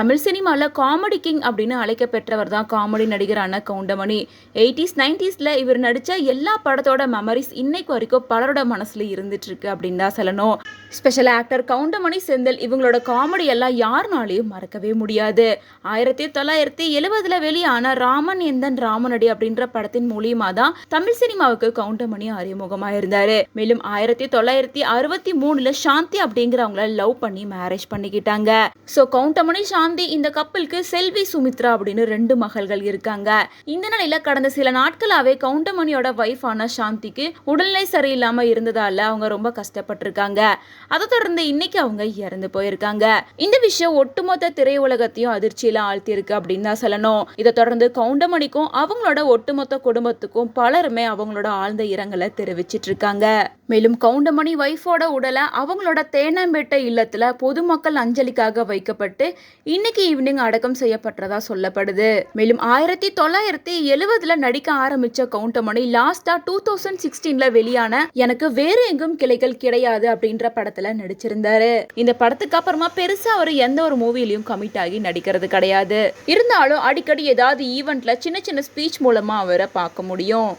தமிழ் சினிமாவில் comedy king அப்படின்னு அழைக்கப்பெற்றவர் தான் காமெடி நடிகரான கவுண்டமணி. எயிட்டிஸ் நைன்டிஸில் இவர் நடித்த எல்லா படத்தோட மெமரிஸ் இன்னைக்கு வரைக்கும் பலரோட மனசில் இருந்துட்டுருக்கு அப்படின்னு தான் சொல்லணும். ஸ்பெஷல் ஆக்டர் கவுண்டமணி செந்தில் இவங்களோட காமெடி எல்லாம் யாருனாலையும் மறக்கவே முடியாது. ஆயிரத்தி தொள்ளாயிரத்தி எழுபதில் வெளியான ராமன் எந்தன் ராமனடி அப்படின்ற படத்தின் மூலியமாக தான் தமிழ் சினிமாவுக்கு கவுண்டமணி அறிமுகமாக இருந்தார். மேலும் ஆயிரத்தி தொள்ளாயிரத்தி அறுபத்தி மூணில் சாந்தி அப்படிங்கிறவங்கள லவ் பண்ணி மேரேஜ் பண்ணிக்கிட்டாங்க. ஸோ கவுண்டமணி சாந்தி இந்த கப்பலுக்கு செல்வி சுமித்ரா அப்படின்னு ரெண்டு மகள்கள் இருக்காங்க. இந்த நிலையில கடந்த சில நாட்களாவே கவுண்டமணியோட ஒய்ஃபான சாந்திக்கு உடல்நிலை சரியில்லாம இருந்ததால அவங்க ரொம்ப கஷ்டப்பட்டிருக்காங்க. அதை தொடர்ந்து இன்னைக்கு அவங்க இறந்து போயிருக்காங்க. இந்த விஷயம் ஒட்டுமொத்த திரையுலகத்தையும் அதிர்ச்சியில ஆழ்த்தியிருக்கு அப்படின்னு தான் சொல்லணும். இதை தொடர்ந்து கவுண்டமணிக்கும் அவங்களோட ஒட்டுமொத்த குடும்பத்துக்கும் பலருமே அவங்களோட ஆழ்ந்த இரங்கலை தெரிவிச்சிட்டு இருக்காங்க. மேலும் கவுண்டமணி ஒய்ஃபோட உடலை அவங்களோட தேனாம்பேட்டை இல்லத்துல பொதுமக்கள் அஞ்சலிக்காக வைக்கப்பட்டு இன்னைக்கு ஈவினிங் அடக்கம் செய்யப்பட்டதா சொல்லப்படுது. மேலும் ஆயிரத்தி தொள்ளாயிரத்தி எழுவதுல நடிக்க ஆரம்பிச்ச கவுண்டமணி லாஸ்டா டூ தௌசண்ட் சிக்ஸ்டீன்ல வெளியான எனக்கு வேறு எங்கும் கிளைகள் கிடையாது அப்படின்ற படத்துல நடிச்சிருந்தாரு. இந்த படத்துக்கு அப்புறமா பெருசா அவர் எந்த ஒரு மூவிலையும் கமிட் ஆகி நடிக்கிறது கிடையாது. இருந்தாலும் அடிக்கடி ஏதாவது ஈவெண்ட்ல சின்ன சின்ன ஸ்பீச் மூலமா அவரை பார்க்க முடியும்.